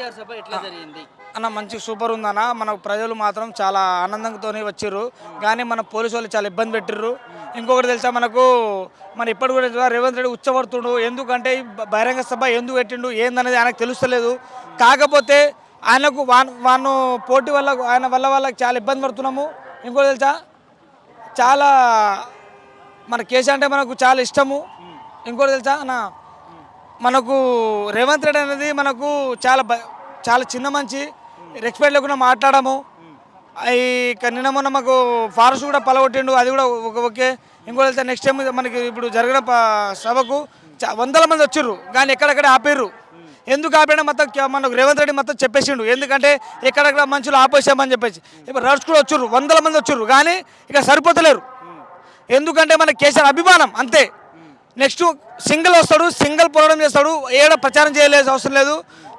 కేసీఆర్ సభ ఎట్లా జరిగింది? అన్న మంచి సూపర్ ఉందన్న. మన ప్రజలు మాత్రం చాలా ఆనందంతో వచ్చిర్రు. కానీ మన పోలీసు వాళ్ళు చాలా ఇబ్బంది పెట్టిర్రు. ఇంకొకటి తెలుసా మనకు? మన ఇప్పటి కూడా రేవంత్ రెడ్డి ఉచ్చబడుతుండు. ఎందుకంటే ఈ బహిరంగ సభ ఎందుకు పెట్టిండు? ఏందనేది ఆయనకు తెలుస్తలేదు. కాకపోతే ఆయనకు వాన్ వాను పోటీ వల్ల ఆయన వల్ల వాళ్ళకి చాలా ఇబ్బంది పడుతున్నాము. ఇంకోటి తెలుసా? చాలా మన కేసీ అంటే మనకు చాలా ఇష్టము. ఇంకోటి తెలుసా? అన్న మనకు రేవంత్ రెడ్డి అనేది మనకు చాలా బ- చాలా చిన్న మంచి రెస్పెక్ట్ లేకుండా మాట్లాడము. ఈ నిన్న మొన్న మాకు ఫారెస్ట్ కూడా పలగొట్టిండు. అది కూడా ఒక ఓకే. ఇంకోటి నెక్స్ట్ టైం మనకి ఇప్పుడు జరిగిన సభకు చా- వందల మంది వచ్చిర్రు. కానీ ఎక్కడెక్కడ ఆపేరు ఎందుకు ఆపేయడం మొత్తం మనకు రేవంత్ రెడ్డి మొత్తం చెప్పేసిండు. ఎందుకంటే ఎక్కడెక్కడ మనుషులు ఆపేసామని చెప్పేసి. ఇప్పుడు రౌడ్స్ కూడా వచ్చిర్రు. వందల మంది వచ్చిర్రు. కానీ ఇక సరిపోతలేరు. ఎందుకంటే మన కేసీఆర్ అభిమానం అంతే. నెక్స్ట్ సింగిల్ వస్తాడు సింగిల్ పోరాటం చేస్తాడు. ఏడ ప్రచారం చేయలేదు అవసరం లేదు.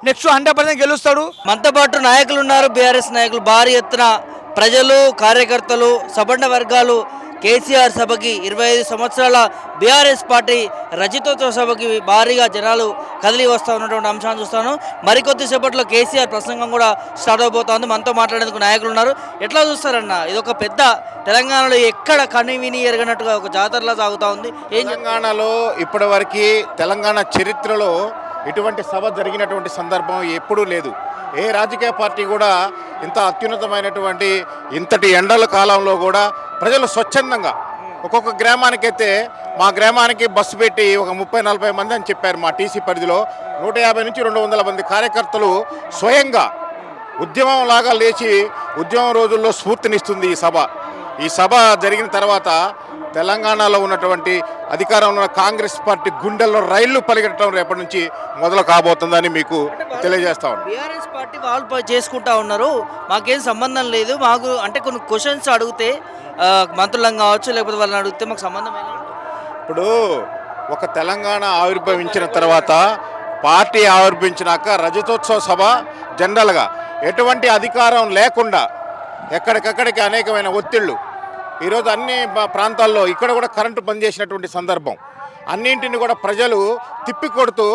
నెక్స్ట్ హండ్రెడ్ పర్సెంట్ గెలుస్తాడు. మనతో పాటు నాయకులు ఉన్నారు. బీఆర్ఎస్ నాయకులు. భారీ ఎత్తున ప్రజలు కార్యకర్తలు సబండ వర్గాలు కేసీఆర్ సభకి ఇరవై ఐదు సంవత్సరాల బీఆర్ఎస్ పార్టీ రజతోత్సవ సభకి భారీగా జనాలు కదిలి వస్తూ ఉన్నటువంటి అంశాన్ని చూస్తాను. మరికొద్ది సేపట్లో కేసీఆర్ ప్రసంగం కూడా స్టార్ట్ అవబోతోంది. మనతో మాట్లాడేందుకు నాయకులు ఉన్నారు. ఎట్లా చూస్తారన్న? ఇది ఒక పెద్ద తెలంగాణలో ఎక్కడ కనివిని ఎరగనట్టుగా ఒక జాతరలా సాగుతూ ఉంది. తెలంగాణలో ఇప్పటివరకు తెలంగాణ చరిత్రలో ఇటువంటి సభ జరిగినటువంటి సందర్భం ఎప్పుడూ లేదు. ఏ రాజకీయ పార్టీ కూడా ఇంత అత్యున్నతమైనటువంటి ఇంతటి ఎండల కాలంలో కూడా ప్రజలు స్వచ్ఛందంగా ఒక్కొక్క గ్రామానికైతే మా గ్రామానికి బస్సు పెట్టి ఒక ముప్పై నలభై మంది అని చెప్పారు మా టీసీ పరిధిలో. నూట యాభై నుంచి రెండు వందల మంది కార్యకర్తలు స్వయంగా ఉద్యమం లాగా లేచి ఉద్యమం రోజుల్లో స్ఫూర్తినిస్తుంది ఈ సభ. ఈ సభ జరిగిన తర్వాత తెలంగాణలో ఉన్నటువంటి అధికారంలో ఉన్న కాంగ్రెస్ పార్టీ గుండెల్లో రైళ్ళు పలిగట్టడం రేపటి నుంచి మొదలు కాబోతుందని మీకు తెలియజేస్తా ఉన్నాను బీఆర్ఎస్ పార్టీ వాళ్ళు చేసుకుంటా ఉన్నారు. మాకేం సంబంధం లేదు. మాకు అంటే కొన్ని క్వశ్చన్స్ అడిగితే మంత్రులను కావచ్చు లేకపోతే వాళ్ళని అడిగితే మాకు సంబంధం? ఇప్పుడు ఒక తెలంగాణ ఆవిర్భవించిన తర్వాత పార్టీ ఆవిర్భవించినాక రజతోత్సవ సభ జనరల్గా ఎటువంటి అధికారం లేకుండా ఎక్కడికక్కడికి అనేకమైన ఒత్తిళ్ళు. ఈరోజు అన్ని ప్రాంతాల్లో ఇక్కడ కూడా కరెంటు బంద్ చేసినటువంటి సందర్భం. అన్నింటిని కూడా ప్రజలు తిప్పికొడుతూ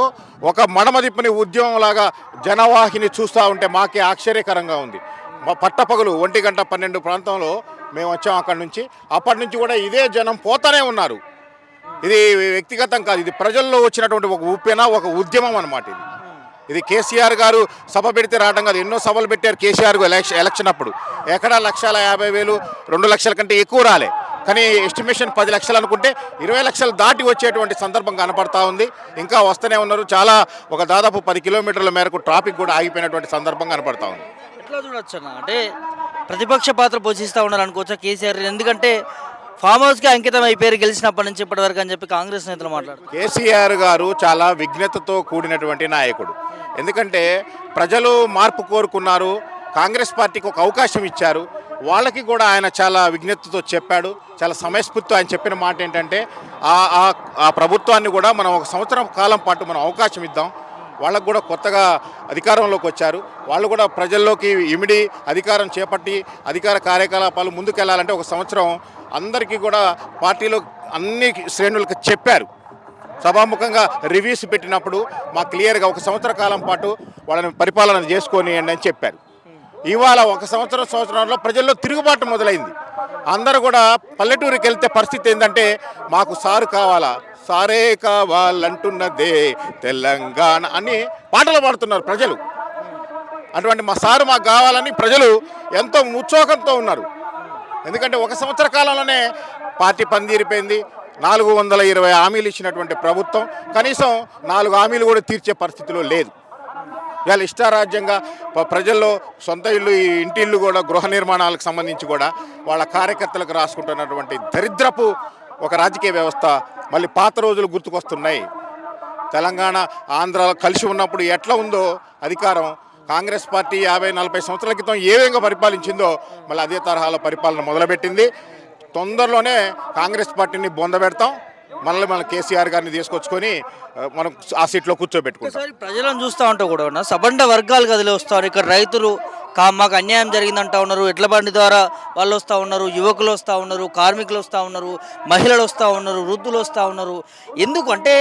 ఒక మడమదిప్పని ఉద్యమంలాగా జనవాహిని చూస్తూ ఉంటే మాకే ఆశ్చర్యకరంగా ఉంది. మా పట్టపగలు ఒంటి గంట పన్నెండు ప్రాంతంలో మేము వచ్చాం అక్కడి నుంచి. అప్పటి నుంచి కూడా ఇదే జనం పోతానే ఉన్నారు. ఇది వ్యక్తిగతం కాదు ఇది ప్రజల్లో వచ్చినటువంటి ఒక ఉప్పెన ఒక ఉద్యమం అనమాట ఇది. ఇది కేసీఆర్ గారు సభ పెడితే రావడం కాదు. ఎన్నో సభలు పెట్టారు కేసీఆర్ గారు ఎలక్షన్ ఎలక్షన్ అప్పుడు. ఎక్కడా లక్షల యాభై వేలు రెండు లక్షల కంటే ఎక్కువ రాలే. కానీ ఎస్టిమేషన్ పది లక్షలు అనుకుంటే ఇరవై లక్షలు దాటి వచ్చేటువంటి సందర్భం కనపడతా ఉంది. ఇంకా వస్తూనే ఉన్నారు. చాలా ఒక దాదాపు పది కిలోమీటర్ల మేరకు ట్రాఫిక్ కూడా ఆగిపోయినటువంటి సందర్భం కనపడతా ఉంది. ఎట్లా చూడొచ్చు అంటే ప్రతిపక్ష పాత్ర పోషిస్తూ ఉన్నారు కేసీఆర్? ఎందుకంటే ఫామ్ హౌస్కి అంకితం అయిపోయారు గెలిచినప్పటి నుంచి ఇప్పటివరకు అని చెప్పి కాంగ్రెస్ నేతలు మాట్లాడారు. కేసీఆర్ గారు చాలా విఘ్నతతో కూడినటువంటి నాయకుడు. ఎందుకంటే ప్రజలు మార్పు కోరుకున్నారు కాంగ్రెస్ పార్టీకి ఒక అవకాశం ఇచ్చారు. వాళ్ళకి కూడా ఆయన చాలా విజ్ఞతతో చెప్పాడు చాలా సమయస్ఫూర్తితో ఆయన చెప్పిన మాట ఏంటంటే ఆ ఆ- ఆ ప్రభుత్వాన్ని కూడా మనం ఒక సంవత్సరం కాలం పాటు మనం అవకాశం ఇద్దాం వాళ్ళకు కూడా కొత్తగా అధికారంలోకి వచ్చారు. వాళ్ళు కూడా ప్రజల్లోకి ఇమిడి అధికారం చేపట్టి అధికార కార్యకలాపాలు ముందుకెళ్ళాలంటే ఒక సంవత్సరం అందరికీ కూడా పార్టీలో అన్ని శ్రేణులకు చెప్పారు. సభాముఖంగా రివ్యూస్ పెట్టినప్పుడు మా క్లియర్గా ఒక సంవత్సర కాలం పాటు వాళ్ళని పరిపాలన చేసుకొని అని చెప్పారు. ఇవాళ ఒక సంవత్సరం సంవత్సరంలో ప్రజల్లో తిరుగుబాటు మొదలైంది. అందరూ కూడా పల్లెటూరికి వెళ్తే పరిస్థితి ఏంటంటే మాకు సారు కావాలా? సారే కావాలంటున్నదే తెలంగాణ అని పాటలు పాడుతున్నారు ప్రజలు. అటువంటి మా సారు మాకు కావాలని ప్రజలు ఎంతో ముచ్చోకంతో ఉన్నారు. ఎందుకంటే ఒక సంవత్సర కాలంలోనే పార్టీ పనితీరిపోయింది. నాలుగు వందల ఇరవై హామీలు ఇచ్చినటువంటి ప్రభుత్వం కనీసం నాలుగు హామీలు కూడా తీర్చే పరిస్థితిలో లేదు. ఇవాళ ఇష్టారాజ్యంగా ప్రజల్లో సొంత ఇల్లు ఈ ఇంటి ఇల్లు కూడా గృహ నిర్మాణాలకు సంబంధించి కూడా వాళ్ళ కార్యకర్తలకు రాసుకుంటున్నటువంటి దరిద్రపు ఒక రాజకీయ వ్యవస్థ మళ్ళీ పాత రోజులు గుర్తుకొస్తున్నాయి. తెలంగాణ ఆంధ్ర కలిసి ఉన్నప్పుడు ఎట్లా ఉందో అధికారం కాంగ్రెస్ పార్టీ యాభై నలభై సంవత్సరాల క్రితం ఏ విధంగా పరిపాలించిందో మళ్ళీ అదే తరహాలో పరిపాలన మొదలుపెట్టింది. తొందరలోనే కాంగ్రెస్ పార్టీని బొందబెడతాం మనల్ని మన కేసీఆర్ గారిని తీసుకొచ్చుకొని మనం ఆ సీట్లో కూర్చోబెట్టుకుంటాం. ప్రజలను చూస్తూ ఉంటే కూడా ఉన్న సబండ వర్గాలు కదిలి వస్తారు. ఇక్కడ రైతులు కా మాకు అన్యాయం జరిగిందంటా ఉన్నారు. ఎడ్ల బండి ద్వారా వాళ్ళు వస్తూ ఉన్నారు యువకులు వస్తూ ఉన్నారు కార్మికులు వస్తూ ఉన్నారు మహిళలు వస్తూ ఉన్నారు వృద్ధులు వస్తూ ఉన్నారు. ఎందుకు అంటే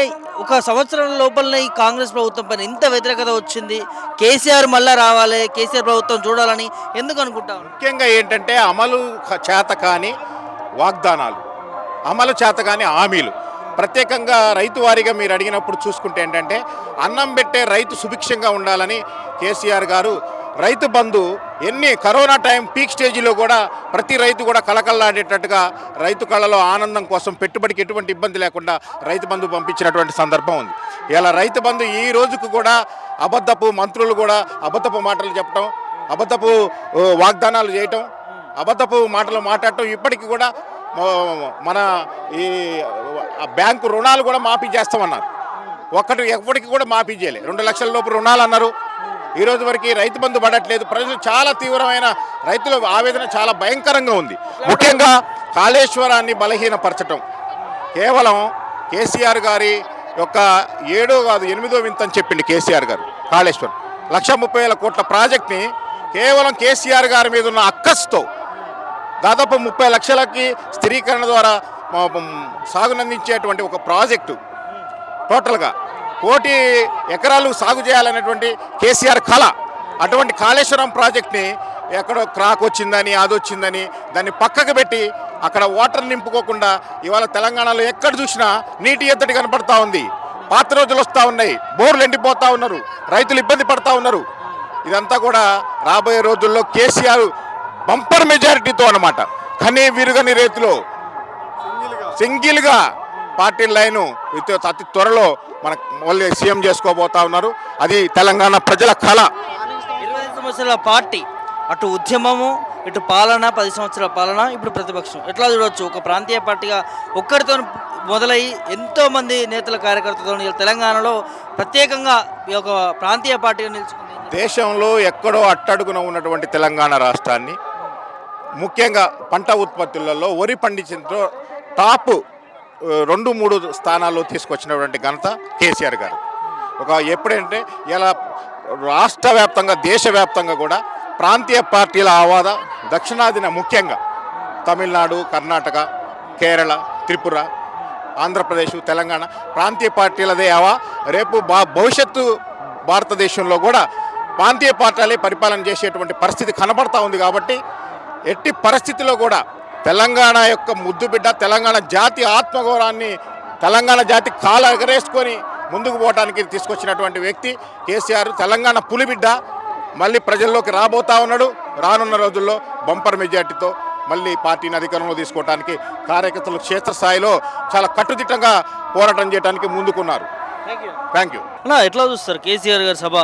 ఒక సంవత్సరం లోపలనే ఈ కాంగ్రెస్ ప్రభుత్వం పైన ఇంత వ్యతిరేకత వచ్చింది. కేసీఆర్ మళ్ళా రావాలి కేసీఆర్ ప్రభుత్వం చూడాలని ఎందుకు అనుకుంటా ముఖ్యంగా ఏంటంటే అమలు చేత కాని వాగ్దానాలు. అమలు చేత కాని హామీలు. ప్రత్యేకంగా రైతు వారీగా మీరు అడిగినప్పుడు చూసుకుంటే ఏంటంటే అన్నం పెట్టే రైతు సుభిక్షంగా ఉండాలని కేసీఆర్ గారు రైతు బంధు ఎన్ని కరోనా టైం పీక్ స్టేజీలో కూడా ప్రతి రైతు కూడా కలకల్లాడేటట్టుగా రైతు కళలో ఆనందం కోసం పెట్టుబడికి ఎటువంటి ఇబ్బంది లేకుండా రైతు బంధు పంపించినటువంటి సందర్భం ఉంది. ఇలా రైతు బంధు ఈ రోజుకు కూడా అబద్ధపు మంత్రులు కూడా అబద్ధపు మాటలు చెప్పడం అబద్ధపు వాగ్దానాలు చేయటం అబద్ధపు మాటలు మాట్లాడటం ఇప్పటికీ కూడా మన ఈ బ్యాంకు రుణాలు కూడా మాఫీ చేస్తామన్నారు. ఒక్కటి ఎప్పటికీ కూడా మాఫీ చేయలే. రెండు లక్షల లోపు రుణాలు అన్నారు. ఈ రోజు వరకు రైతు బంధు పడట్లేదు. ప్రజలు చాలా తీవ్రమైన రైతుల ఆవేదన చాలా భయంకరంగా ఉంది. ముఖ్యంగా కాళేశ్వరాన్ని బలహీనపరచటం. కేవలం కేసీఆర్ గారి యొక్క ఏడో కాదు ఎనిమిదో వింత అని చెప్పింది కేసీఆర్ గారు కాళేశ్వరం. లక్ష ముప్పై వేల కోట్ల ప్రాజెక్ట్ని కేవలం కేసీఆర్ గారి మీద ఉన్న అక్కస్తో దాదాపు ముప్పై లక్షలకి స్థిరీకరణ ద్వారా సాగునందించేటువంటి ఒక ప్రాజెక్టు. టోటల్గా కోటి ఎకరాలు సాగు చేయాలనేటువంటి కేసీఆర్ కళ. అటువంటి కాళేశ్వరం ప్రాజెక్ట్ని ఎక్కడో క్రాక్ వచ్చిందని అదొచ్చిందని దాన్ని పక్కకు పెట్టి అక్కడ వాటర్ నింపుకోకుండా ఇవాళ తెలంగాణలో ఎక్కడ చూసినా నీటి ఎద్దడి కనపడతా ఉంది. పాత రోజులు వస్తూ ఉన్నాయి. బోర్లు ఎండిపోతూ ఉన్నారు. రైతులు ఇబ్బంది పడతా ఉన్నారు. ఇదంతా కూడా రాబోయే రోజుల్లో కేసీఆర్ బంపర్ మెజారిటీతో అన్నమాట. కనీ విరుగని రేతులో. సింగిల్గా పార్టీ లైను అతి త్వరలో మన మళ్ళీ సీఎం చేసుకోబోతా ఉన్నారు. అది తెలంగాణ ప్రజల కళ. ఇరవై సంవత్సరాల పార్టీ అటు ఉద్యమము ఇటు పాలన పది సంవత్సరాల పాలన ఇప్పుడు ప్రతిపక్షం. ఎట్లా చూడొచ్చు? ఒక ప్రాంతీయ పార్టీగా ఒక్కరితో మొదలై ఎంతో మంది నేతల కార్యకర్తలతో తెలంగాణలో ప్రత్యేకంగా ఈ యొక్క ప్రాంతీయ పార్టీగా నిలుచుకుంది. దేశంలో ఎక్కడో అట్టడుగున ఉన్నటువంటి తెలంగాణ రాష్ట్రాన్ని ముఖ్యంగా పంట ఉత్పత్తులలో వరి పండించడంతో టాప్ రెండు మూడు స్థానాల్లో తీసుకొచ్చినటువంటి ఘనత కేసీఆర్ గారు. ఒక ఎప్పుడంటే ఇలా రాష్ట్ర వ్యాప్తంగా దేశవ్యాప్తంగా కూడా ప్రాంతీయ పార్టీల ఆవాద దక్షిణాదిన ముఖ్యంగా తమిళనాడు కర్ణాటక కేరళ త్రిపుర ఆంధ్రప్రదేశ్ తెలంగాణ ప్రాంతీయ పార్టీలదే అవా రేపు బా భవిష్యత్తు భారతదేశంలో కూడా ప్రాంతీయ పార్టీలే పరిపాలన చేసేటువంటి పరిస్థితి కనబడతా ఉంది కాబట్టి ఎట్టి పరిస్థితిలో కూడా తెలంగాణ యొక్క ముద్దు బిడ్డ తెలంగాణ జాతి ఆత్మగౌరవాన్ని తెలంగాణ జాతి కాల ఎగరేసుకొని ముందుకు పోవడానికి తీసుకొచ్చినటువంటి వ్యక్తి కేసీఆర్ తెలంగాణ పులిబిడ్డ. మళ్ళీ ప్రజల్లోకి రాబోతా ఉన్నాడు. రానున్న రోజుల్లో బంపర్ మెజార్టీతో మళ్ళీ పార్టీని అధికారంలో తీసుకోవడానికి కార్యకర్తలు క్షేత్రస్థాయిలో చాలా కట్టుదిట్టంగా పోరాటం చేయడానికి ముందుకున్నారు. థ్యాంక్ యూ అన్నా ఎట్లా చూస్తారు? కేసీఆర్ గారి సభ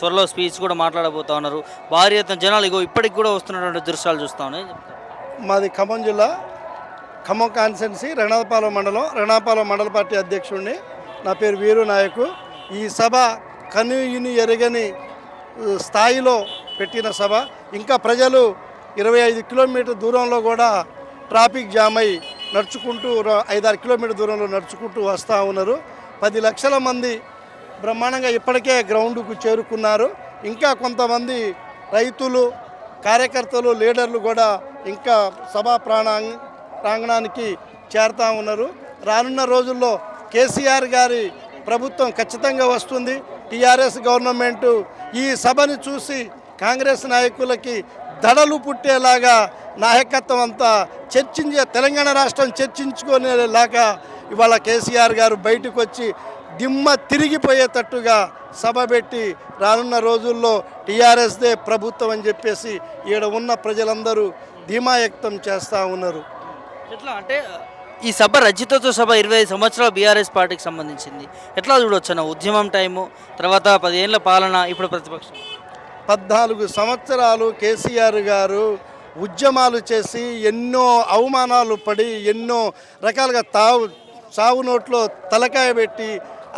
త్వరలో స్పీచ్ కూడా మాట్లాడబోతా ఉన్నారు. భారీ ఎత్తున జనాలు ఇగో ఇప్పటికి కూడా వస్తున్నటువంటి దృశ్యాలు చూస్తా ఉన్నాయి. మాది ఖమ్మం జిల్లా ఖమ్మం కాన్స్టెన్సీ రణాపాలెం మండలం రణాపాలెం మండల పార్టీ అధ్యక్షుడిని నా పేరు వీరు నాయకు. ఈ సభ కనుయిని ఎరగని స్థాయిలో పెట్టిన సభ. ఇంకా ప్రజలు ఇరవై ఐదు కిలోమీటర్ దూరంలో కూడా ట్రాఫిక్ జామ్ అయి నడుచుకుంటూ ఐదారు కిలోమీటర్ దూరంలో నడుచుకుంటూ వస్తూ ఉన్నారు. పది లక్షల మంది బ్రహ్మాండంగా ఇప్పటికే గ్రౌండ్కు చేరుకున్నారు. ఇంకా కొంతమంది రైతులు కార్యకర్తలు లీడర్లు కూడా ఇంకా సభా ప్రాణా ప్రాంగణానికి చేరుతా ఉన్నారు. రానున్న రోజుల్లో కేసీఆర్ గారి ప్రభుత్వం ఖచ్చితంగా వస్తుంది. టీఆర్ఎస్ గవర్నమెంటు ఈ సభని చూసి కాంగ్రెస్ నాయకులకి దడలు పుట్టేలాగా నాయకత్వం అంతా చర్చించే తెలంగాణ రాష్ట్రం చర్చించుకునేలాగా ఇవాళ కేసీఆర్ గారు బయటకు వచ్చి దిమ్మ తిరిగిపోయేటట్టుగా సభ పెట్టి రానున్న రోజుల్లో టీఆర్ఎస్దే ప్రభుత్వం అని చెప్పేసి ఈడ ఉన్న ప్రజలందరూ ధీమా వ్యక్తం చేస్తూ ఉన్నారు. ఎట్లా? అంటే ఈ సభ రచితోత్సవ సభ ఇరవై సంవత్సరాల బీఆర్ఎస్ పార్టీకి సంబంధించింది. ఎట్లా చూడొచ్చు అన్న ఉద్యమం టైము తర్వాత పదేళ్ళ పాలన ఇప్పుడు ప్రతిపక్షం? పద్నాలుగు సంవత్సరాలు కేసీఆర్ గారు ఉద్యమాలు చేసి ఎన్నో అవమానాలు పడి ఎన్నో రకాలుగా తావు చావు నోట్లో తలకాయ పెట్టి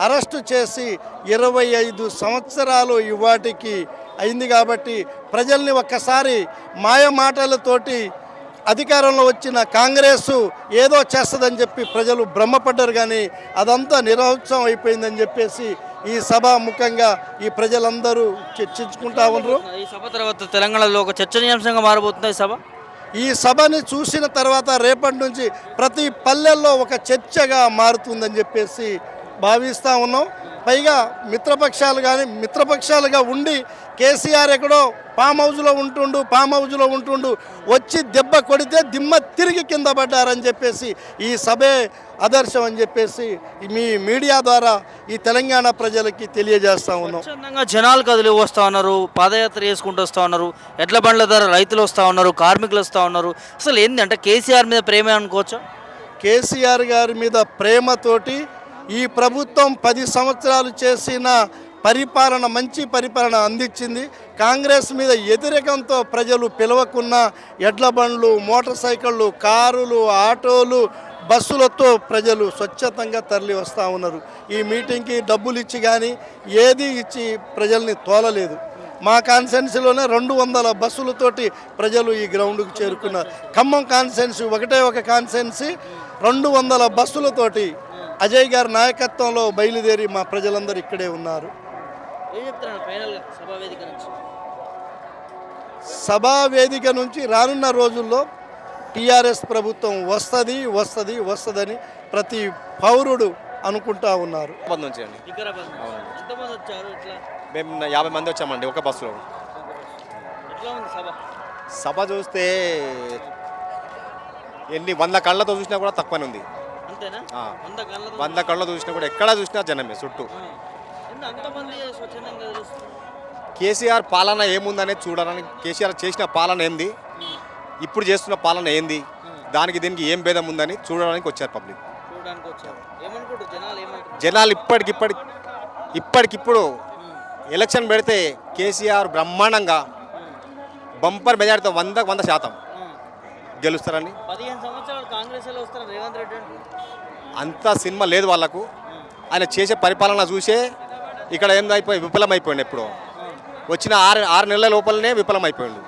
అరెస్టు చేసి ఇరవై ఐదు సంవత్సరాలు ఇవాటికి అయింది కాబట్టి ప్రజల్ని ఒక్కసారి మాయ మాటలతోటి అధికారంలో వచ్చిన కాంగ్రెస్ ఏదో చేస్తుందని చెప్పి ప్రజలు భ్రమపడ్డారు కానీ అదంతా నిరవత్సం అయిపోయిందని చెప్పేసి ఈ సభ ముఖంగా ఈ ప్రజలందరూ చర్చించుకుంటా ఉన్నారు. ఈ సభ తర్వాత తెలంగాణలో ఒక చర్చనీయాంశంగా మారబోతుంది ఈ సభ? ఈ సభని చూసిన తర్వాత రేపటి నుంచి ప్రతి పల్లెల్లో ఒక చర్చగా మారుతుందని చెప్పేసి భావిస్తూ ఉన్నాం. పైగా మిత్రపక్షాలు కానీ మిత్రపక్షాలుగా ఉండి కేసీఆర్ ఎక్కడో పామ్ హౌస్లో ఉంటుండు పామ్ హౌజ్లో ఉంటుండు వచ్చి దెబ్బ కొడితే దిమ్మ తిరిగి కింద పడ్డారని చెప్పేసి ఈ సభే ఆదర్శం అని చెప్పేసి మీ మీడియా ద్వారా ఈ తెలంగాణ ప్రజలకి తెలియజేస్తా ఉన్నాం. జనాలు కదిలి వస్తూ ఉన్నారు పాదయాత్ర చేసుకుంటూ వస్తూ ఉన్నారు ఎడ్ల బండ్ల ధర రైతులు వస్తూ ఉన్నారు కార్మికులు వస్తూ ఉన్నారు. అసలు ఏంది అంటే కేసీఆర్ మీద ప్రేమే అనుకోవచ్చు? కేసీఆర్ గారి మీద ప్రేమతోటి ఈ ప్రభుత్వం పది సంవత్సరాలు చేసిన పరిపాలన మంచి పరిపాలన అందించింది. కాంగ్రెస్ మీద వ్యతిరేకంతో ప్రజలు పిలవకున్న ఎడ్ల బండ్లు మోటార్ సైకిళ్ళు కారులు ఆటోలు బస్సులతో ప్రజలు స్వచ్ఛతంగా తరలి వస్తూ ఉన్నారు. ఈ మీటింగ్కి డబ్బులు ఇచ్చి కానీ ఏది ఇచ్చి ప్రజల్ని తోలలేదు. మా కాన్సెన్సీలోనే రెండు వందల బస్సులతోటి ప్రజలు ఈ గ్రౌండ్కి చేరుకున్నారు. ఖమ్మం కాన్సెన్సీ ఒకటే ఒక కాన్సెన్సీ రెండు వందల బస్సులతోటి అజయ్ గారి నాయకత్వంలో బయలుదేరి మా ప్రజలందరూ ఇక్కడే ఉన్నారు. సభా వేదిక నుంచి రానున్న రోజుల్లో టీఆర్ఎస్ ప్రభుత్వం వస్తుంది వస్తుంది వస్తుందని ప్రతి పౌరుడు అనుకుంటా ఉన్నారు. నుంచి అండి. మేము యాభై మంది వచ్చామండి ఒక బస్సులో. సభ? చూస్తే ఎన్ని వంద కళ్ళతో చూసినా కూడా తక్కువనే ఉంది. వంద కళ్ళతో చూసినా కూడా ఎక్కడ చూసినా జనమే చుట్టూ. కేసీఆర్ పాలన ఏముందనేది చూడాలని కేసీఆర్ చేసిన పాలన ఏంది? ఇప్పుడు చేస్తున్న పాలన ఏంది? దానికి దీనికి ఏం భేదం ఉందని చూడడానికి వచ్చారు పబ్లిక్. జనాలు ఇప్పటికిప్పటి ఇప్పటికిప్పుడు ఎలక్షన్ పెడితే కేసీఆర్ బ్రహ్మాండంగా బంపర్ మెజార్టీతో వంద వంద శాతం గెలుస్తారని. అంత సినిమా లేదు వాళ్ళకు. ఆయన చేసే పరిపాలన చూసే ఇక్కడ ఏం అయిపోయి విఫలమైపోయింది ఎప్పుడు వచ్చిన ఆరు ఆరు నెలల లోపలనే విఫలమైపోయిండు.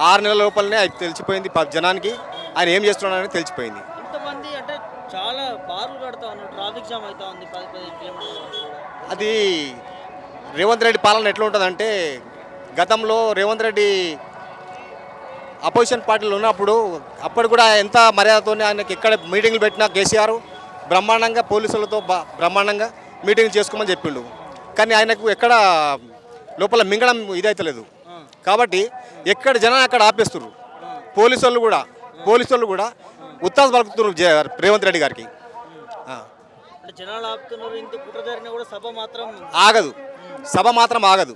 ఆరు నెలల లోపలనే అది తెలిసిపోయింది జనానికి. ఆయన ఏం చేస్తున్నాడని తెలిసిపోయింది. ఇంతమంది అంటే చాలా బారులు కడతా ఉన్నారు. ట్రాఫిక్ జామ్ అవుతా ఉంది పది పదిహేను కిలోమీటర్లు అది రేవంత్ రెడ్డి పాలన ఎట్లా ఉంటుందంటే గతంలో రేవంత్ రెడ్డి అపోజిషన్ పార్టీలో ఉన్నప్పుడు అప్పుడు కూడా ఎంత మర్యాదతోనే ఆయనకి ఎక్కడ మీటింగ్లు పెట్టినా కేసీఆర్ బ్రహ్మాండంగా పోలీసులతో బ- బ్రహ్మాండంగా మీటింగ్లు చేసుకోమని చెప్పిండు. కానీ ఆయనకు ఎక్కడ లోపల మింగడం ఇదైతలేదు. కాబట్టి ఎక్కడ జనాన్ని అక్కడ ఆపేస్తున్నారు పోలీసు వాళ్ళు కూడా పోలీసు వాళ్ళు కూడా ఉత్తాస పలుకుతున్నారు రేవంత్ రెడ్డి గారికి. ఆగదు. సభ మాత్రం ఆగదు.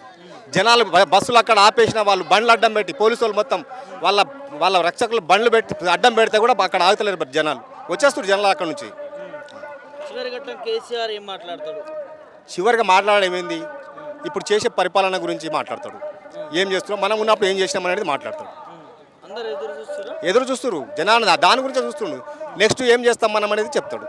జనాలు బస్సులు అక్కడ ఆపేసిన వాళ్ళు బండ్లు అడ్డం పెట్టి పోలీసు వాళ్ళు మొత్తం వాళ్ళ వాళ్ళ రక్షకులు బండ్లు పెట్టి అడ్డం పెడితే కూడా అక్కడ ఆగుతలేరు జనాలు. వచ్చేస్తారు జనాలు అక్కడ నుంచి. చివరిగా మాట్లాడడం ఏంది? ఇప్పుడు చేసే పరిపాలన గురించి మాట్లాడతాడు. ఏం చేస్తున్నాం మనం ఉన్నప్పుడు ఏం చేసినాం అనేది మాట్లాడతాడు అందరు ఎదురు చూస్తారా దా- దాని గురించే చూస్తుండు. నెక్స్ట్ ఏం చేస్తాం మనం అనేది చెప్తాడు.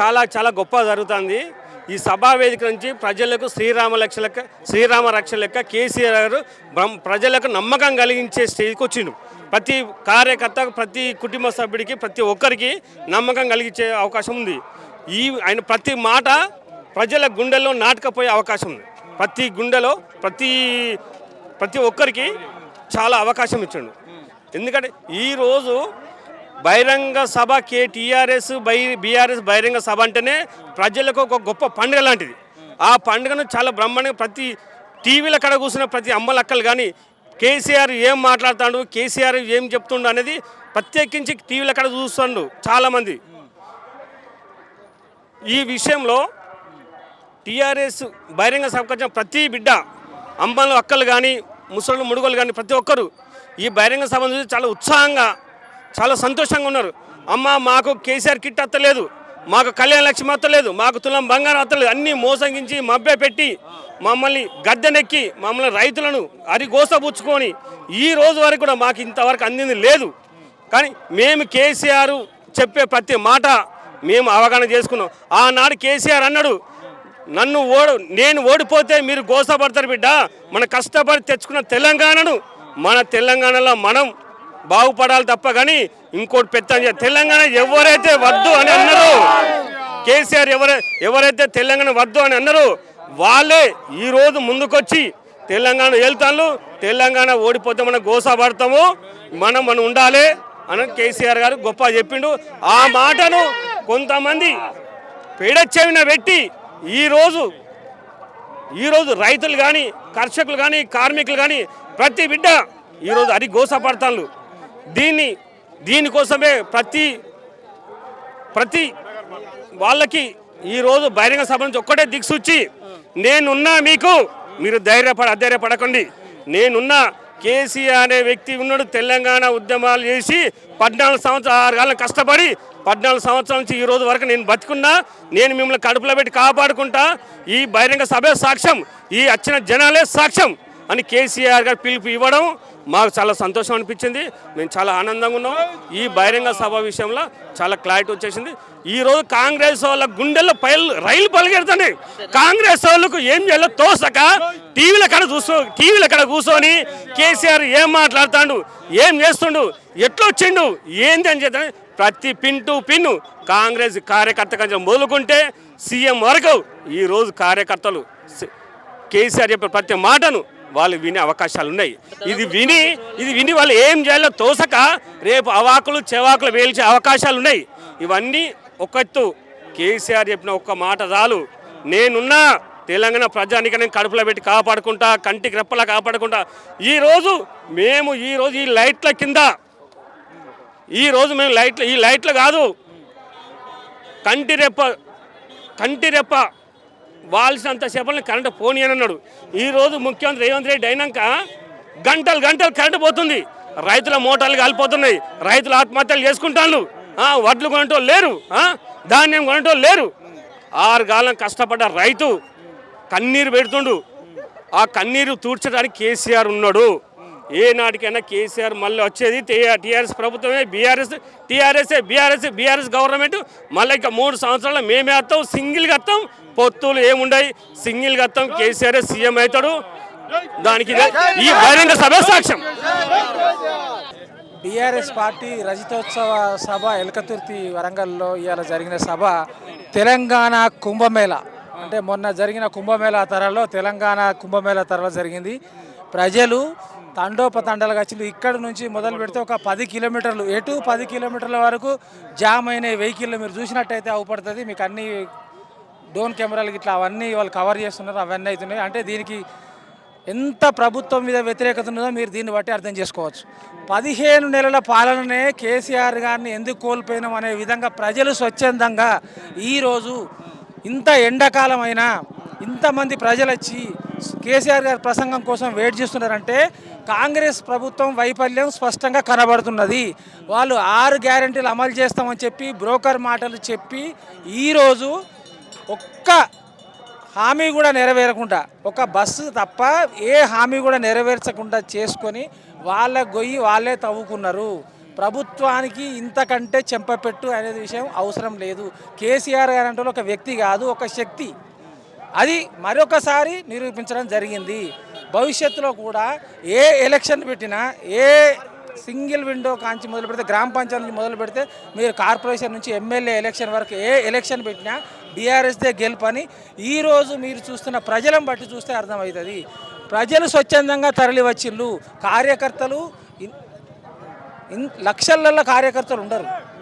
చాలా చాలా గొప్ప జరుగుతుంది. ఈ సభా వేదిక నుంచి ప్రజలకు శ్రీరామ రక్ష లెక్క శ్రీరామ రక్ష లెక్క కేసీఆర్ గారు బ్రహ్మ- ప్రజలకు నమ్మకం కలిగించే స్టేజ్కి వచ్చిండు. ప్రతి కార్యకర్త ప్రతి కుటుంబ సభ్యుడికి ప్రతి ఒక్కరికి నమ్మకం కలిగించే అవకాశం ఉంది. ఈ ఆయన ప్రతి మాట ప్రజల గుండెల్లో నాటకపోయే అవకాశం ఉంది. ప్రతి గుండెలో ప్రతి ప్రతి ఒక్కరికి చాలా అవకాశం ఇచ్చిండు. ఎందుకంటే ఈరోజు బహిరంగ సభ కే టీఆర్ఎస్ బై బీఆర్ఎస్ బహిరంగ సభ అంటేనే ప్రజలకు ఒక గొప్ప పండుగ లాంటిది. ఆ పండుగను చాలా బ్రహ్మాండంగా ప్రతి టీవీల కడ కూర్చున్న ప్రతి అమ్మలక్కలు కానీ కేసీఆర్ ఏం మాట్లాడుతాడు కేసీఆర్ ఏం చెప్తుండు అనేది ప్రత్యేకించి టీవీల కడ చూస్తుండు చాలామంది. ఈ విషయంలో టీఆర్ఎస్ బహిరంగ సభకు ప్రతి బిడ్డ అమ్మలు అక్కలు కానీ ముసళ్ళు ముడుగోలు కానీ ప్రతి ఒక్కరు ఈ బహిరంగ సభ చూసి చాలా ఉత్సాహంగా చాలా సంతోషంగా ఉన్నారు. అమ్మ మాకు కేసీఆర్ కిట్ అత్తలేదు మాకు కళ్యాణ లక్ష్మి అత్తలేదు మాకు తులం బంగారం అత్తలేదు అన్నీ మోసగించి మబ్బే పెట్టి మమ్మల్ని గద్దెనెక్కి మమ్మల్ని రైతులను అరిగోసబుచ్చుకొని ఈ రోజు వరకు కూడా మాకు ఇంతవరకు అందింది లేదు. కానీ మేము కేసీఆర్ చెప్పే ప్రతి మాట మేము అవగాహన చేసుకున్నాం. ఆనాడు కేసీఆర్ అన్నాడు నన్ను ఓడు నేను ఓడిపోతే మీరు గోసపడతారు బిడ్డ. మన కష్టపడి తెచ్చుకున్న తెలంగాణను మన తెలంగాణలో మనం బాగుపడాలి తప్ప కానీ ఇంకోటి పెద్ద తెలంగాణ ఎవరైతే వద్దు అని అన్నారు కేసీఆర్ ఎవరై ఎవరైతే తెలంగాణ వద్దు అని అన్నారు వాళ్ళే ఈరోజు ముందుకొచ్చి తెలంగాణ వెళ్తాను తెలంగాణ ఓడిపోతే మనం గోసాపడతాము మనం మనం ఉండాలి అని కేసీఆర్ గారు గొప్ప చెప్పిండు. ఆ మాటను కొంతమంది పెడచెవిన పెట్టి ఈరోజు ఈరోజు రైతులు కానీ కర్షకులు కానీ కార్మికులు కానీ ప్రతి బిడ్డ ఈరోజు అది గోసపడతాను దీన్ని దీనికోసమే ప్రతి ప్రతి వాళ్ళకి ఈరోజు బహిరంగ సభ నుంచి ఒక్కటే దిక్సూచి నేనున్నా మీకు మీరు ధైర్యపడ అధైర్యపడకండి. నేనున్నా కేసీఆర్ అనే వ్యక్తి ఉన్నాడు తెలంగాణ ఉద్యమాలు చేసి పద్నాలుగు సంవత్సరాలు కష్టపడి పద్నాలుగు సంవత్సరాల నుంచి ఈ రోజు వరకు నేను బతుకున్నా నేను మిమ్మల్ని కడుపులో పెట్టి కాపాడుకుంటా ఈ బహిరంగ సభే సాక్ష్యం ఈ వచ్చిన జనాలే సాక్ష్యం అని కేసీఆర్ గారు పిలుపు ఇవ్వడం మాకు చాలా సంతోషం అనిపించింది. మేము చాలా ఆనందంగా ఉన్నాం. ఈ బహిరంగ సభ విషయంలో చాలా క్లారిటీ వచ్చేసింది. ఈరోజు కాంగ్రెస్ వాళ్ళ గుండెల్లో పైలు రైలు పలిగెడుతుంది కాంగ్రెస్ వాళ్ళకు ఏం చేయాలో తోసక టీవీల కడ చూస్తూ టీవీల కడ కూర్చొని కేసీఆర్ ఏం మాట్లాడుతాడు ఏం చేస్తుండు ఎట్లా వచ్చిండు ఏంది అని చెప్తాడు ప్రతి పిన్ టు పిన్ కాంగ్రెస్ కార్యకర్త కొంచెం మొదలుకుంటే సీఎం వరకు ఈరోజు కార్యకర్తలు కేసీఆర్ చెప్పిన ప్రతి మాటను వాళ్ళు వినే అవకాశాలు ఉన్నాయి. ఇది విని ఇది విని వాళ్ళు ఏం చేయాలో తోసక రేపు అవాకులు చెవాకులు వేల్చే అవకాశాలు ఉన్నాయి. ఇవన్నీ ఒకత్తు కేసీఆర్ చెప్పిన ఒక్క మాట చాలు. నేనున్నా తెలంగాణ ప్రజానికి నేను కడుపులో పెట్టి కాపాడుకుంటా కంటికి రెప్పలా కాపాడుకుంటా. ఈరోజు మేము ఈరోజు ఈ లైట్ల కింద ఈరోజు మేము లైట్లు ఈ లైట్లు కాదు. కంటి రెప్ప కంటి రెప్ప వాల్సినంత సేపల్ని కరెంటు పోనీ అని అన్నాడు ఈరోజు ముఖ్యమంత్రి రేవంత్ రెడ్డి అయినాక గంటలు గంటలు కరెంటు పోతుంది. రైతుల మోటార్లు కాలిపోతున్నాయి. రైతులు ఆత్మహత్యలు చేసుకుంటాను వడ్లు కొనటో లేరు. ధాన్యం కొనటో లేరు. ఆరు కాలం కష్టపడ్డ రైతు కన్నీరు పెడుతుండు. ఆ కన్నీరు తూర్చడానికి కేసీఆర్ ఉన్నాడు. ఏ నాటికైనా కేసీఆర్ మళ్ళీ వచ్చేది టీఆర్ఎస్ ప్రభుత్వమే BRS TRS BRS BRS government. మళ్ళీ ఇంకా మూడు సంవత్సరాలు మేమే వస్తాం సింగిల్గా వస్తాం పొత్తులు ఏముండయి సింగిల్గా వస్తాం కేసీఆర్ సీఎం అవుతాడు. దానికి ఈ బహిరంగ సభ సాక్ష్యం. బీఆర్ఎస్ పార్టీ రజతోత్సవ సభ ఎలకతుర్తి వరంగల్లో ఇవాళ జరిగిన సభ. తెలంగాణ కుంభమేళ. అంటే మొన్న జరిగిన కుంభమేళా తరలో తెలంగాణ కుంభమేళా తరలో జరిగింది. ప్రజలు తండోపతండాలుగా వచ్చి ఇక్కడ నుంచి మొదలు పెడితే ఒక పది కిలోమీటర్లు ఎటు పది కిలోమీటర్ల వరకు జామ్ అయిన వెహికల్ మీరు చూసినట్టయితే అవుపడుతుంది. మీకు అన్ని డ్రోన్ కెమెరాలు ఇట్లా అవన్నీ వాళ్ళు కవర్ చేస్తున్నారు అవన్నీ అవుతున్నాయి. అంటే దీనికి ఎంత ప్రభుత్వం మీద వ్యతిరేకత ఉన్నదో మీరు దీన్ని బట్టి అర్థం చేసుకోవచ్చు. పదిహేను నెలల పాలననే కేసీఆర్ గారిని ఎందుకు కోల్పోయినాం అనే విధంగా ప్రజలు స్వచ్ఛందంగా ఈరోజు ఇంత ఎండాకాలం అయినా ఇంతమంది ప్రజలు వచ్చి కేసీఆర్ గారి ప్రసంగం కోసం వెయిట్ చేస్తున్నారంటే కాంగ్రెస్ ప్రభుత్వం వైఫల్యం స్పష్టంగా కనబడుతున్నది. వాళ్ళు ఆరు గ్యారంటీలు అమలు చేస్తామని చెప్పి బ్రోకర్ మాటలు చెప్పి ఈరోజు ఒక్క హామీ కూడా నెరవేరకుండా ఒక బస్సు తప్ప ఏ హామీ కూడా నెరవేర్చకుండా చేసుకొని వాళ్ళ గొయ్యి వాళ్ళే తవ్వుకున్నారు. ప్రభుత్వానికి ఇంతకంటే చెంపపెట్టు అనేది విషయం అవసరం లేదు. కేసీఆర్ గారు అంటే ఒక వ్యక్తి కాదు ఒక శక్తి. అది మరొకసారి నిరూపించడం జరిగింది. భవిష్యత్తులో కూడా ఏ ఎలక్షన్ పెట్టినా ఏ సింగిల్ విండో కాంచి మొదలు పెడితే గ్రామ పంచాయతీ నుంచి మొదలు పెడితే మీరు కార్పొరేషన్ నుంచి ఎమ్మెల్యే ఎలక్షన్ వరకు ఏ ఎలక్షన్ పెట్టినా బీఆర్ఎస్దే గెలుపని ఈరోజు మీరు చూస్తున్న ప్రజలను బట్టి చూస్తే అర్థమవుతుంది. ప్రజలు స్వచ్ఛందంగా తరలి వచ్చిళ్ళు కార్యకర్తలు ఇన్- ఇన్ లక్షలలో కార్యకర్తలు ఉండరు.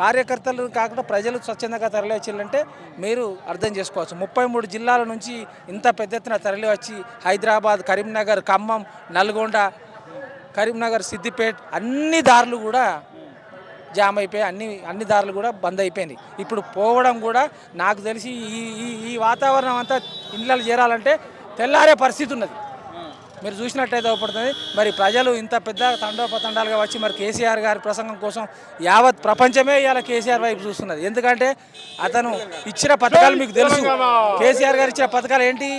కార్యకర్తలు కాకుండా ప్రజలు స్వచ్ఛందంగా తరలి మీరు అర్థం చేసుకోవచ్చు. ముప్పై మూడు జిల్లాల నుంచి ఇంత పెద్ద ఎత్తున తరలి వచ్చి హైదరాబాద్ కరీంనగర్ ఖమ్మం నల్గొండ కరీంనగర్ సిద్దిపేట్ అన్ని దారులు కూడా జామ్ అయిపోయి అన్ని అన్ని దారులు కూడా బంద్ అయిపోయినాయి. ఇప్పుడు పోవడం కూడా నాకు తెలిసి ఈ ఈ ఈ వాతావరణం అంతా ఇండ్లలో చేరాలంటే తెల్లారే పరిస్థితి ఉన్నది. మీరు చూసినట్టయితే అవపడుతుంది. మరి ప్రజలు ఇంత పెద్ద తండోపతండాలుగా వచ్చి మరి కేసీఆర్ గారి ప్రసంగం కోసం యావత్ ప్రపంచమే ఇవాళ కేసీఆర్ వైపు చూస్తున్నది. ఎందుకంటే అతను ఇచ్చిన పథకాలు మీకు తెలుసు. కేసీఆర్ గారు ఇచ్చిన పథకాలు ఏంటి?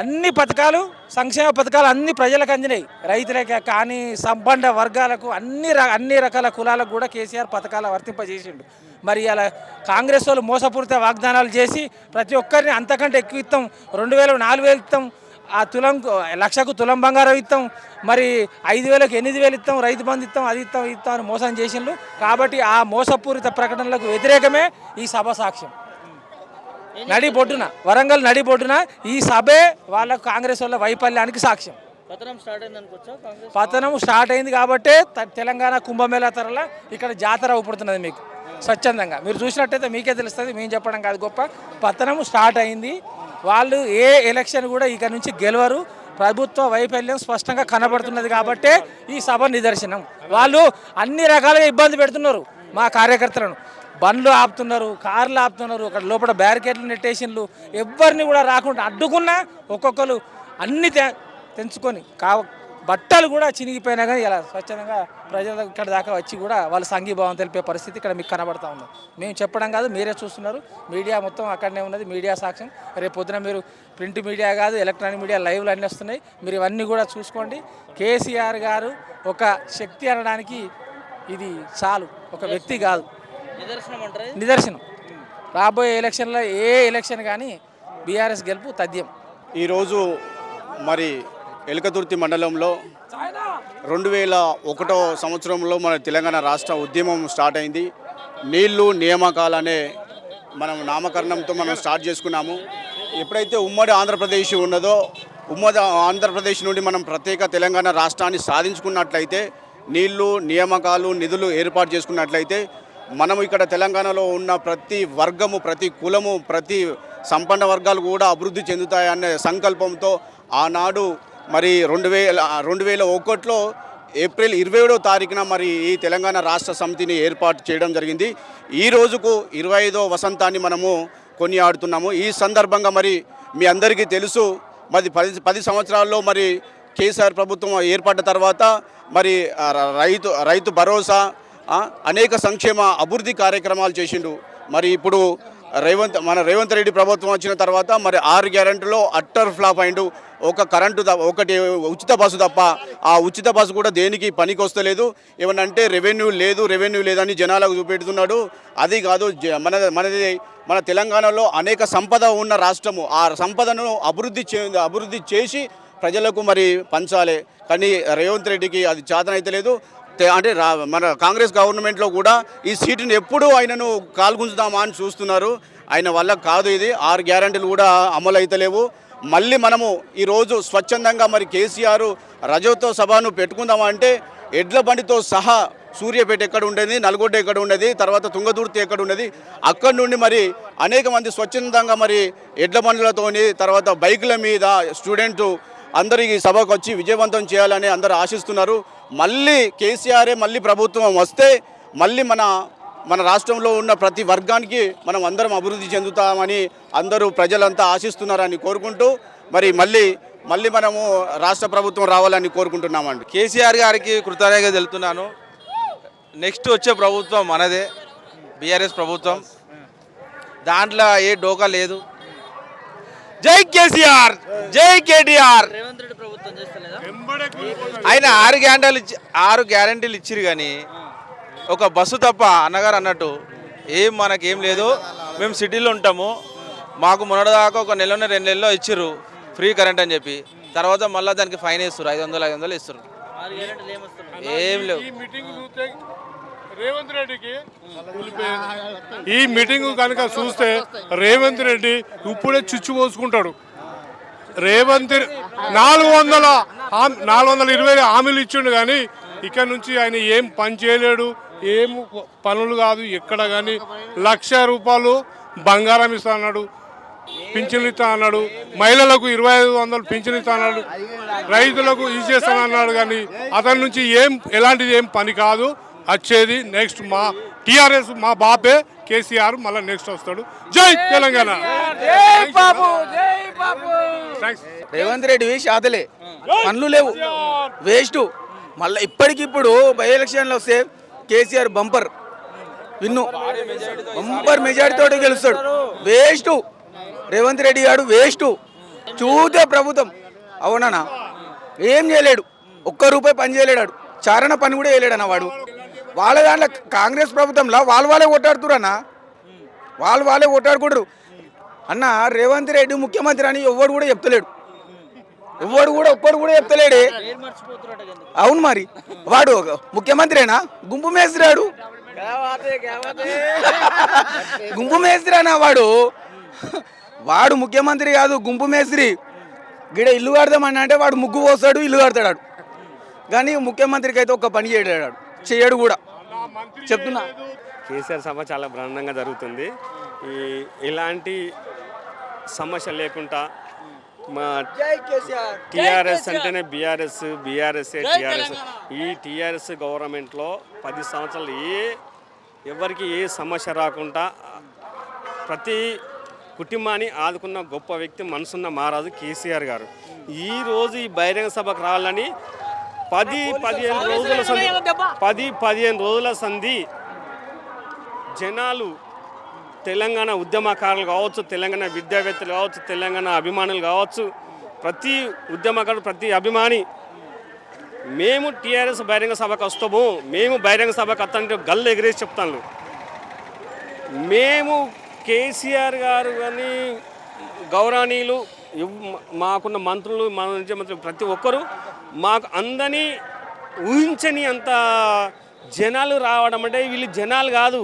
అన్ని పథకాలు సంక్షేమ పథకాలు అన్ని ప్రజలకు అందినాయి. రైతులకే కానీ సంబంధ వర్గాలకు అన్ని అన్ని రకాల కులాలకు కూడా కేసీఆర్ పథకాలు వర్తింపజేసిండు. మరి అలా కాంగ్రెస్ వాళ్ళు మోసపూరిత వాగ్దానాలు చేసి ప్రతి ఒక్కరిని అంతకంటే ఎక్కువ ఇస్తాం. రెండు వేలు నాలుగు వేలు ఇస్తాం. ఆ తులం లక్షకు తులం బంగారం ఇస్తాం మరి ఐదు వేలకు ఎనిమిది వేలు ఇస్తాం రైతు బంధు ఇస్తాం అది ఇస్తాం ఇస్తాం అని మోసం చేసిండ్రు కాబట్టి ఆ మోసపూరిత ప్రకటనలకు వ్యతిరేకమే ఈ సభ సాక్ష్యం. నడి బొడ్డున వరంగల్ నడి బొడ్డున ఈ సభే వాళ్ళ కాంగ్రెస్ వాళ్ళ వైఫల్యానికి సాక్ష్యం. పతనం స్టార్ట్ అయింది అనుకోవచ్చా కాంగ్రెస్? పతనం స్టార్ట్ అయింది కాబట్టే తెలంగాణ కుంభమేళా తరల ఇక్కడ జాతర ఊపుడుతున్నది మీకు. స్వచ్ఛందంగా. మీరు చూసినట్టయితే మీకే తెలుస్తుంది మేము చెప్పడం కాదు గొప్ప. పతనం స్టార్ట్ అయింది. వాళ్ళు ఏ ఎలక్షన్ కూడా ఇక నుంచి గెలవరు. ప్రభుత్వ వైఫల్యం స్పష్టంగా కనబడుతున్నది కాబట్టే ఈ సభ నిదర్శనం. వాళ్ళు అన్ని రకాలుగా ఇబ్బంది పెడుతున్నారు మా కార్యకర్తలను. బండ్లు ఆపుతున్నారు కార్లు ఆపుతున్నారు అక్కడ లోపల బ్యారికేడ్లు నెట్టేషన్లు ఎవరిని కూడా రాకుండా అడ్డుకున్నా ఒక్కొక్కరు అన్ని తె- తెంచుకొని కావ బట్టలు కూడా చినిగిపోయినా కానీ ఇలా స్వచ్ఛందంగా ప్రజల ఇక్కడ దాకా వచ్చి కూడా వాళ్ళ సంఘీభావం తెలిపే పరిస్థితి ఇక్కడ మీకు కనబడతా ఉంది. మేము చెప్పడం కాదు మీరే చూస్తున్నారు. మీడియా మొత్తం అక్కడనే ఉన్నది మీడియా సాక్ష్యం. రేపు పొద్దున మీరు ప్రింట్ మీడియా కాదు ఎలక్ట్రానిక్ మీడియా లైవ్లు అన్నీ వస్తున్నాయి. మీరు ఇవన్నీ కూడా చూసుకోండి. కేసీఆర్ గారు ఒక శక్తి అనడానికి ఇది చాలు ఒక వ్యక్తి కాదు. నిదర్శనం అంటారా ఇది? నిదర్శనం. రాబోయే ఎలక్షన్లో ఏ ఎలక్షన్ కానీ బీఆర్ఎస్ గెలుపు తథ్యం. ఈరోజు మరి ఎలకతుర్తి మండలంలో రెండు వేల ఒకటో సంవత్సరంలో మన తెలంగాణ రాష్ట్ర ఉద్యమం స్టార్ట్ అయింది. నీళ్ళు నియామకాలు అనే మనం నామకరణంతో మనం స్టార్ట్ చేసుకున్నాము. ఎప్పుడైతే ఉమ్మడి ఆంధ్రప్రదేశ్ ఉన్నదో ఉమ్మడి ఆంధ్రప్రదేశ్ నుండి మనం ప్రత్యేక తెలంగాణ రాష్ట్రాన్ని సాధించుకున్నట్లయితే నీళ్ళు నియామకాలు నిధులు ఏర్పాటు చేసుకున్నట్లయితే మనం ఇక్కడ తెలంగాణలో ఉన్న ప్రతి వర్గము ప్రతి కులము ప్రతి సంపన్న వర్గాలు కూడా అభివృద్ధి చెందుతాయనే సంకల్పంతో ఆనాడు మరి రెండు వేల రెండు వేల ఒకటిలో ఏప్రిల్ ఇరవై ఏడో తారీఖున మరి ఈ తెలంగాణ రాష్ట్ర సమితిని ఏర్పాటు చేయడం జరిగింది. ఈ రోజుకు ఇరవై ఐదో వసంతాన్ని మనము కొనియాడుతున్నాము. ఈ సందర్భంగా మరి మీ అందరికీ తెలుసు మరి పది పది సంవత్సరాల్లో మరి కేసీఆర్ ప్రభుత్వం ఏర్పడ్డ తర్వాత మరి రైతు రైతు భరోసా అనేక సంక్షేమ అభివృద్ధి కార్యక్రమాలు చేసిండు. మరి ఇప్పుడు రేవంత్ మన రేవంత్ రెడ్డి ప్రభుత్వం వచ్చిన తర్వాత మరి ఆరు గ్యారెంటీలో అట్టర్ ఫ్లాప్ అయిండు. ఒక కరెంటు ఒకటి ఉచిత బస్సు తప్ప ఆ ఉచిత బస్సు కూడా దేనికి పనికి వస్తలేదు ఏమనంటే రెవెన్యూ లేదు రెవెన్యూ లేదని జనాలకు చూపెడుతున్నాడు. అది కాదు జ- మన మనది మన తెలంగాణలో అనేక సంపద ఉన్న రాష్ట్రము. ఆ సంపదను అభివృద్ధి చే అభివృద్ధి చేసి ప్రజలకు మరి పంచాలి. కానీ రేవంత్ రెడ్డికి అది చేతనైతే లేదు. అంటే రా మన కాంగ్రెస్ గవర్నమెంట్లో కూడా ఈ సీటుని ఎప్పుడు ఆయనను కాల్గుంచుదామా అని చూస్తున్నారు. ఆయన వల్ల కాదు ఇది. ఆరు గ్యారంటీలు కూడా అమలు అయితలేవు మళ్ళీ మనము ఈరోజు స్వచ్ఛందంగా మరి కేసీఆర్ రజతో సభను పెట్టుకుందామా అంటే ఎడ్ల బండితో సహా సూర్యపేట ఎక్కడ ఉండేది నల్గొండ ఎక్కడ ఉండేది తర్వాత తుంగదూర్తి ఎక్కడ ఉండేది అక్కడి నుండి మరి అనేక మంది స్వచ్ఛందంగా మరి ఎడ్ల బండ్లతోని తర్వాత బైకుల మీద స్టూడెంట్ అందరికి సభకు వచ్చి విజయవంతం చేయాలని అందరూ ఆశిస్తున్నారు. మళ్ళీ కేసీఆరే మళ్ళీ ప్రభుత్వం వస్తే మళ్ళీ మన మన రాష్ట్రంలో ఉన్న ప్రతి వర్గానికి మనం అందరం అభివృద్ధి చెందుతామని అందరూ ప్రజలంతా ఆశిస్తున్నారని కోరుకుంటూ మరి మళ్ళీ మళ్ళీ మనము రాష్ట్ర ప్రభుత్వం రావాలని కోరుకుంటున్నామండి. కేసీఆర్ గారికి కృతజ్ఞతగా తెలుపుతున్నాను. నెక్స్ట్ వచ్చే ప్రభుత్వం మనదే బీఆర్ఎస్ ప్రభుత్వం. దాంట్లో ఏ డోకా లేదు. జై కేసీఆర్ జై కేటీఆర్. ఆయన ఆరు గ్యారంటీలు ఇచ్చి ఆరు గ్యారంటీలు ఇచ్చిరు కానీ ఒక బస్సు తప్ప అన్నగారు అన్నట్టు ఏం మనకేం లేదు. మేము సిటీలో ఉంటాము. మాకు మొన్నటిదాకా ఒక నెలలోనే రెండు నెలలో ఇచ్చిర్రు. ఫ్రీ కరెంట్ అని చెప్పి. తర్వాత మళ్ళీ దానికి ఫైన్ వేస్తారు ఐదు వందలు ఐదు వందలు ఇస్తారు ఏం లేవు. రేవంత్ రెడ్డికి ఈ మీటింగ్ కనుక చూస్తే రేవంత్ రెడ్డి ఇప్పుడే చుచ్చు పోసుకుంటాడు. రేవంత్ నాలుగు వందల నాలుగు వందల ఇరవై హామీలు ఇచ్చిండు కానీ ఇక్కడ నుంచి ఆయన ఏం పని చేయలేడు. ఏం పనులు కాదు ఎక్కడ కానీ లక్ష రూపాయలు బంగారం ఇస్తా అన్నాడు పింఛన్లు ఇస్తా అన్నాడు మహిళలకు ఇరవై ఐదు వందలు పింఛన్ ఇస్తా అన్నాడు రైతులకు ఇచ్చేస్తానన్నాడు కానీ అతని నుంచి ఏం ఎలాంటిది ఏం పని కాదు వచ్చేది నెక్స్ట్ మా టిఆర్ఎస్ మా బాపే కేసీఆర్ మళ్ళీ నెక్స్ట్ వస్తాడు. జై తెలంగాణ! రేవంత్ రెడ్డివి శాతలే పనులు లేవు. వేస్ట్. మళ్ళీ ఇప్పటికిప్పుడు బై ఎలక్షన్లు వస్తే KCR bumper. Win. Bumper majority గెలుస్తాడు. వేస్ట్. రేవంత్ రెడ్డి గారు వేస్ట్. చూతే ప్రభుత్వం. అవునా ఏం చేయలేడు. ఒక్క రూపాయి పని చేయలేడాడు చారణ పని కూడా చేయలేడు అన్న వాడు. వాళ్ళ దాంట్లో కాంగ్రెస్ ప్రభుత్వంలో వాళ్ళు వాళ్ళే కొట్టాడుతురన్నా వాళ్ళు వాళ్ళే కొట్టాడుకుంటారు అన్న రేవంత్ రెడ్డి ముఖ్యమంత్రి అని ఎవడు కూడా చెప్తలేడు. ఎవడు కూడా ఒక్కడు కూడా చెప్తలేడే. అవును మరి. వాడు ఒక ముఖ్యమంత్రినా? గుంపు మేస్త్రాడు గుంపు మేస్త్రినా వాడు? వాడు ముఖ్యమంత్రి కాదు గుంపు మేస్త్రి. గిడ ఇల్లు కడదామని అంటే వాడు ముగ్గు పోస్తాడు ఇల్లు కడతాడు కానీ ముఖ్యమంత్రికి అయితే ఒక పని చేయడాడు చేయడు కూడా. చెప్తున్నా. కేసీఆర్ సభ చాలా బ్రహ్మాండంగా జరుగుతుంది. ఈ ఇలాంటి సమస్య లేకుండా మా టీఆర్ఎస్ అంటేనే బీఆర్ఎస్ బీఆర్ఎస్ టీఆర్ఎస్ ఈ టీఆర్ఎస్ గవర్నమెంట్లో పది సంవత్సరాలు ఏ ఎవరికి ఏ సమస్య రాకుండా ప్రతి కుటుంబాన్ని ఆదుకున్న గొప్ప వ్యక్తి మనసున్న మహారాజు కేసీఆర్ గారు. ఈ రోజు ఈ బహిరంగ సభకు రావాలని పది పదిహేను రోజుల సంధి పది పదిహేను రోజుల సంధి జనాలు తెలంగాణ ఉద్యమకారులు కావచ్చు తెలంగాణ విద్యావేత్తలు కావచ్చు తెలంగాణ అభిమానులు కావచ్చు ప్రతి ఉద్యమకారుడు ప్రతి అభిమాని మేము టీఆర్ఎస్ బహిరంగ సభకు వస్తాము మేము బహిరంగ సభకు వస్తామంటే గల్లు ఎగిరేసి చెప్తాను మేము కేసీఆర్ గారు కానీ గౌరవనీయులు మాకున్న మంత్రులు మన ముఖ్యమంత్రి ప్రతి ఒక్కరూ మాకు అందరినీ ఊహించని అంత జనాలు రావడం అంటే వీళ్ళు జనాలు కాదు.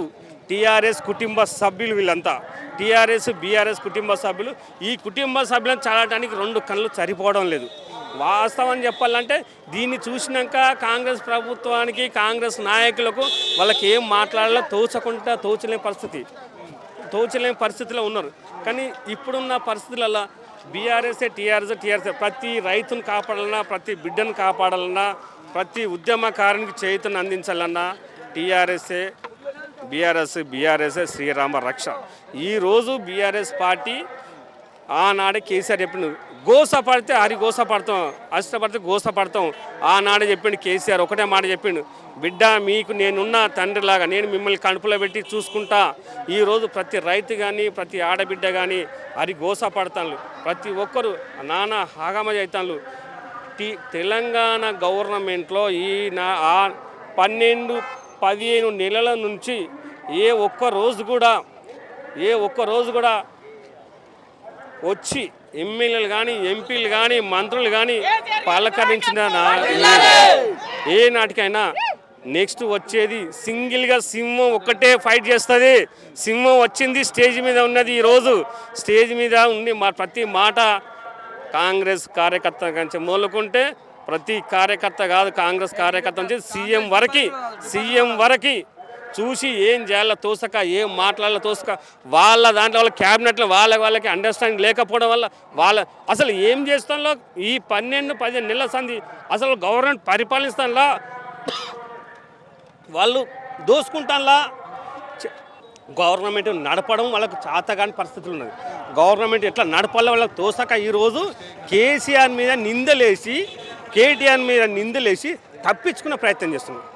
టీఆర్ఎస్ కుటుంబ సభ్యులు వీళ్ళంతా. టీఆర్ఎస్ బీఆర్ఎస్ కుటుంబ సభ్యులు. ఈ కుటుంబ సభ్యులను చదవడానికి రెండు కళ్ళు సరిపోవడం లేదు. వాస్తవం చెప్పాలంటే దీన్ని చూసినాక కాంగ్రెస్ ప్రభుత్వానికి కాంగ్రెస్ నాయకులకు వాళ్ళకి ఏం మాట్లాడాలో తోచకుండా తోచలేని పరిస్థితి. తోచలేని పరిస్థితిలో ఉన్నారు. కానీ ఇప్పుడున్న పరిస్థితులలో బీఆర్ఎస్ టీఆర్ఎస్ టీఆర్ఎస్ ప్రతి రైతును కాపాడాలన్నా ప్రతి బిడ్డను కాపాడాలన్నా ప్రతి ఉద్యమకారునికి చేతును అందించాలన్నా టీఆర్ఎస్ఏ బీఆర్ఎస్ బీఆర్ఎస్ శ్రీరామ రక్ష. ఈరోజు బీఆర్ఎస్ పార్టీ ఆనాడే కేసీఆర్ చెప్పిండు. గోస పడితే హరి గోస పడతాం అష్టపడితే గోస పడతాం. ఆనాడే చెప్పిండు కేసీఆర్ ఒకటే మాట చెప్పిండు. బిడ్డ మీకు నేనున్న తండ్రిలాగా నేను మిమ్మల్ని కడుపులో పెట్టి చూసుకుంటా. ఈరోజు ప్రతి రైతు కానీ ప్రతి ఆడబిడ్డ కానీ హరి గోస పడతాను ప్రతి ఒక్కరు నాన్న హాగమ అవుతాను టీ తెలంగాణ గవర్నమెంట్లో ఈ నా ఆ పన్నెండు పదిహేను నెలల నుంచి ఏ ఒక్క రోజు కూడా ఏ ఒక్క రోజు కూడా వచ్చి ఎమ్మెల్యేలు కానీ ఎంపీలు కానీ మంత్రులు కానీ పలకరించిన నా- ఏ నాటికైనా నెక్స్ట్ వచ్చేది సింగిల్గా సింహం ఒక్కటే ఫైట్ చేస్తుంది. సింహం వచ్చింది స్టేజ్ మీద ఉన్నది ఈరోజు స్టేజ్ మీద ఉండి మా ప్రతి మాట కాంగ్రెస్ కార్యకర్త కంచి మొదలుకుంటే ప్రతి కార్యకర్త కాదు కాంగ్రెస్ కార్యకర్త నుంచి సీఎం వరకు సీఎం వరకు చూసి ఏం చేయాలో తోసక ఏం మాట్లాడాలో తోసక వాళ్ళ దాంట్లో వాళ్ళ క్యాబినెట్లో వాళ్ళ వాళ్ళకి అండర్స్టాండింగ్ లేకపోవడం వల్ల వాళ్ళ అసలు ఏం చేస్తాలో? ఈ పన్నెండు పదిహేను నెలల సంధి అసలు గవర్నమెంట్ పరిపాలిస్తానులా వాళ్ళు దోసుకుంటానులా గవర్నమెంట్ నడపడం వాళ్ళకు చాతగాని పరిస్థితులు ఉన్నది. గవర్నమెంట్ ఎట్లా నడపాలో వాళ్ళకి తోసక ఈరోజు కేసీఆర్ మీద నిందలేసి కేటీఆర్ మీద నిందలేసి తప్పించుకునే ప్రయత్నం చేస్తున్నారు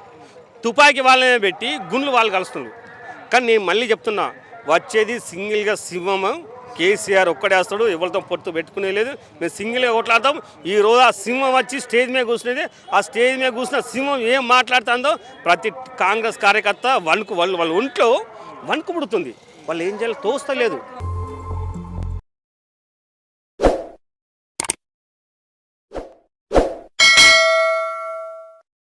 తుపాకీ వాళ్ళనే పెట్టి గుండ్లు వాళ్ళు కలుస్తున్నారు. కానీ నేను మళ్ళీ చెప్తున్నా వచ్చేది సింగిల్గా సింహం కేసీఆర్ ఒక్కడేస్తాడు ఎవరితో పొత్తు పెట్టుకునే లేదు. మేము సింగిల్గా కొట్లాడతాం. ఈ రోజు ఆ సింహం వచ్చి స్టేజ్ మీద కూర్చునేది. ఆ స్టేజ్ మీద కూర్చున్న సింహం ఏం మాట్లాడుతుందో ప్రతి కాంగ్రెస్ కార్యకర్త వణుకు వాళ్ళు వాళ్ళ ఒంట్లో వణుకు పుడుతుంది. వాళ్ళు ఏం చేయాలో తోస్తలేదు.